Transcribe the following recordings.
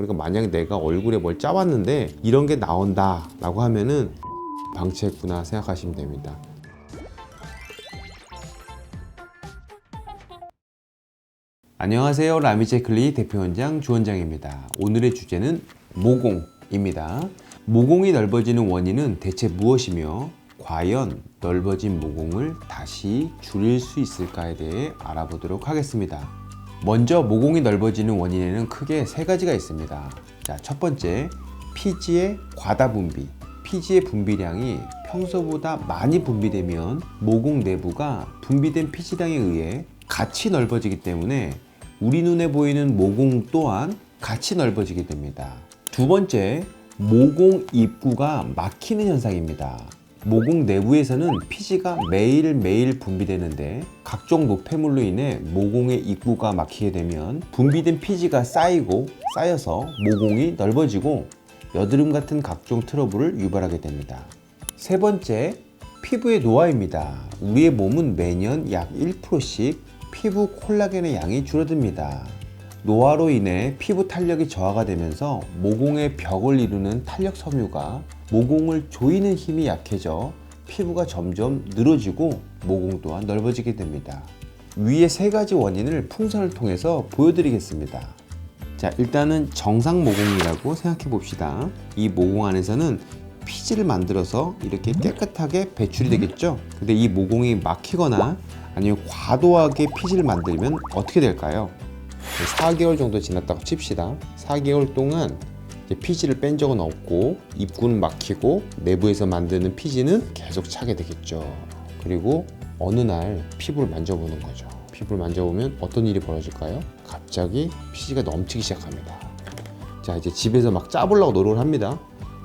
그러니까 만약에 내가 얼굴에 뭘 짜봤는데 이런 게 나온다 라고 하면은 방치했구나 생각하시면 됩니다. 안녕하세요. 라미제클리 대표원장 주원장입니다. 오늘의 주제는 모공입니다. 모공이 넓어지는 원인은 대체 무엇이며 과연 넓어진 모공을 다시 줄일 수 있을까에 대해 알아보도록 하겠습니다. 먼저 모공이 넓어지는 원인에는 크게 세 가지가 있습니다. 자, 첫 번째, 피지의 과다 분비. 피지의 분비량이 평소보다 많이 분비되면 모공 내부가 분비된 피지량에 의해 같이 넓어지기 때문에 우리 눈에 보이는 모공 또한 같이 넓어지게 됩니다. 두 번째, 모공 입구가 막히는 현상입니다. 모공 내부에서는 피지가 매일매일 분비되는데 각종 노폐물로 인해 모공의 입구가 막히게 되면 분비된 피지가 쌓이고 쌓여서 모공이 넓어지고 여드름 같은 각종 트러블을 유발하게 됩니다. 세 번째, 피부의 노화입니다. 우리의 몸은 매년 약 1%씩 피부 콜라겐의 양이 줄어듭니다. 노화로 인해 피부 탄력이 저하가 되면서 모공의 벽을 이루는 탄력 섬유가 모공을 조이는 힘이 약해져 피부가 점점 늘어지고 모공 또한 넓어지게 됩니다. 위의 세 가지 원인을 풍선을 통해서 보여드리겠습니다. 자, 일단은 정상 모공이라고 생각해 봅시다. 이 모공 안에서는 피지를 만들어서 이렇게 깨끗하게 배출이 되겠죠? 근데 이 모공이 막히거나 아니면 과도하게 피지를 만들면 어떻게 될까요? 4개월 정도 지났다고 칩시다. 4개월 동안 피지를 뺀 적은 없고 입구는 막히고 내부에서 만드는 피지는 계속 차게 되겠죠. 그리고 어느 날 피부를 만져보는 거죠. 피부를 만져보면 어떤 일이 벌어질까요? 갑자기 피지가 넘치기 시작합니다. 자 이제 집에서 막 짜보려고 노력을 합니다.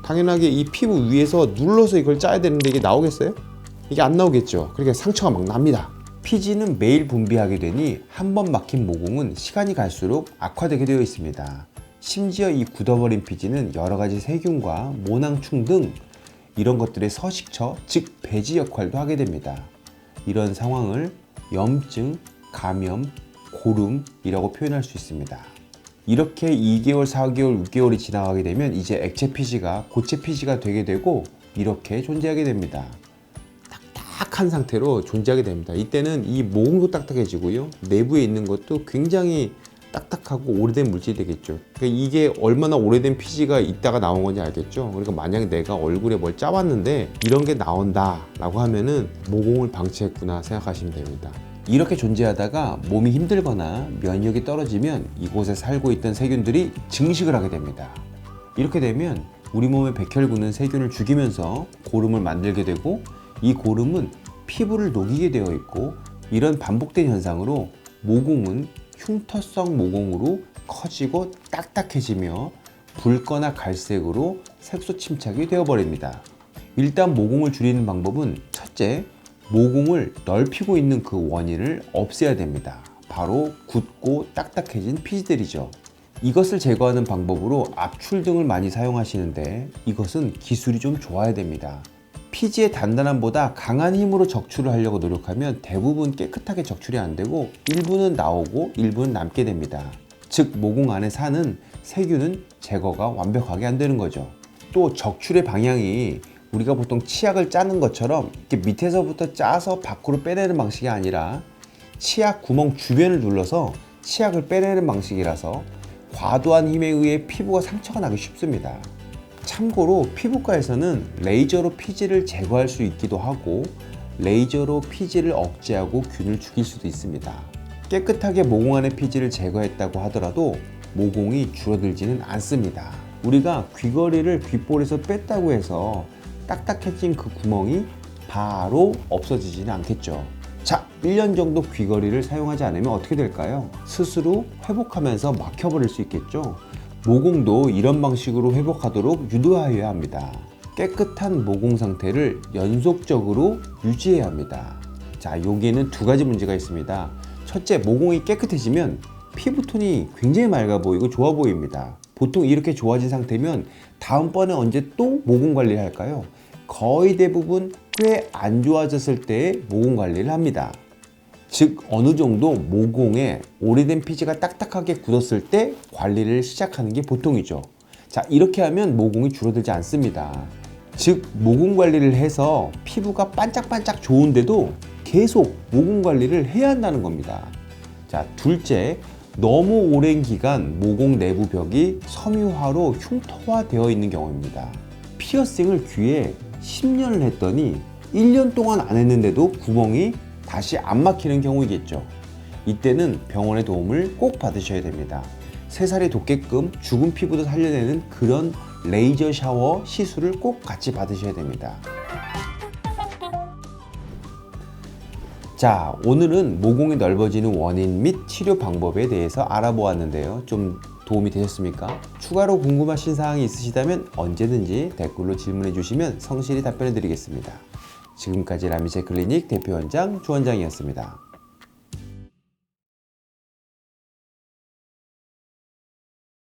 당연하게 이 피부 위에서 눌러서 이걸 짜야 되는데 이게 나오겠어요? 이게 안 나오겠죠. 그러니까 상처가 막 납니다. 피지는 매일 분비하게 되니 한 번 막힌 모공은 시간이 갈수록 악화되게 되어 있습니다. 심지어 이 굳어버린 피지는 여러 가지 세균과 모낭충 등 이런 것들의 서식처, 즉 배지 역할도 하게 됩니다. 이런 상황을 염증, 감염, 고름이라고 표현할 수 있습니다. 이렇게 2개월, 4개월, 6개월이 지나가게 되면 이제 액체 피지가 고체 피지가 되게 되고 이렇게 존재하게 됩니다. 딱딱한 상태로 존재하게 됩니다. 이때는 이 모공도 딱딱해지고요. 내부에 있는 것도 굉장히 딱딱하고 오래된 물질이 되겠죠. 그러니까 이게 얼마나 오래된 피지가 있다가 나온 건지 알겠죠. 그러니까 만약에 내가 얼굴에 뭘 짜봤는데 이런 게 나온다라고 하면은 모공을 방치했구나 생각하시면 됩니다. 이렇게 존재하다가 몸이 힘들거나 면역이 떨어지면 이곳에 살고 있던 세균들이 증식을 하게 됩니다. 이렇게 되면 우리 몸의 백혈구는 세균을 죽이면서 고름을 만들게 되고 이 고름은 피부를 녹이게 되어 있고 이런 반복된 현상으로 모공은 흉터성 모공으로 커지고 딱딱해지며 붉거나 갈색으로 색소 침착이 되어버립니다. 일단 모공을 줄이는 방법은 첫째, 모공을 넓히고 있는 그 원인을 없애야 됩니다. 바로 굳고 딱딱해진 피지들이죠. 이것을 제거하는 방법으로 압출 등을 많이 사용하시는데 이것은 기술이 좀 좋아야 됩니다. 피지의 단단함보다 강한 힘으로 적출을 하려고 노력하면 대부분 깨끗하게 적출이 안 되고 일부는 나오고 일부는 남게 됩니다. 즉 모공 안에 사는 세균은 제거가 완벽하게 안 되는 거죠. 또 적출의 방향이 우리가 보통 치약을 짜는 것처럼 이렇게 밑에서부터 짜서 밖으로 빼내는 방식이 아니라 치약 구멍 주변을 눌러서 치약을 빼내는 방식이라서 과도한 힘에 의해 피부가 상처가 나기 쉽습니다. 참고로 피부과에서는 레이저로 피지를 제거할 수 있기도 하고 레이저로 피지를 억제하고 균을 죽일 수도 있습니다. 깨끗하게 모공 안의 피지를 제거했다고 하더라도 모공이 줄어들지는 않습니다. 우리가 귀걸이를 귓볼에서 뺐다고 해서 딱딱해진 그 구멍이 바로 없어지지는 않겠죠. 자, 1년 정도 귀걸이를 사용하지 않으면 어떻게 될까요? 스스로 회복하면서 막혀버릴 수 있겠죠. 모공도 이런 방식으로 회복하도록 유도하여야 합니다. 깨끗한 모공 상태를 연속적으로 유지해야 합니다. 자, 여기에는 두 가지 문제가 있습니다. 첫째, 모공이 깨끗해지면 피부톤이 굉장히 맑아 보이고 좋아 보입니다. 보통 이렇게 좋아진 상태면 다음번에 언제 또 모공 관리를 할까요? 거의 대부분 꽤 안 좋아졌을 때 모공 관리를 합니다. 즉 어느 정도 모공에 오래된 피지가 딱딱하게 굳었을 때 관리를 시작하는 게 보통이죠. 자, 이렇게 하면 모공이 줄어들지 않습니다. 즉 모공 관리를 해서 피부가 반짝반짝 좋은데도 계속 모공 관리를 해야 한다는 겁니다. 자, 둘째, 너무 오랜 기간 모공 내부 벽이 섬유화로 흉터화되어 있는 경우입니다. 피어싱을 귀에 10년을 했더니 1년 동안 안 했는데도 구멍이 다시 안 막히는 경우이겠죠. 이때는 병원의 도움을 꼭 받으셔야 됩니다. 새살이 돋게끔 죽은 피부도 살려내는 그런 레이저 샤워 시술을 꼭 같이 받으셔야 됩니다. 자, 오늘은 모공이 넓어지는 원인 및 치료 방법에 대해서 알아보았는데요. 좀 도움이 되셨습니까? 추가로 궁금하신 사항이 있으시다면 언제든지 댓글로 질문해 주시면 성실히 답변해 드리겠습니다. 지금까지 라미체 클리닉 대표원장 주원장이었습니다.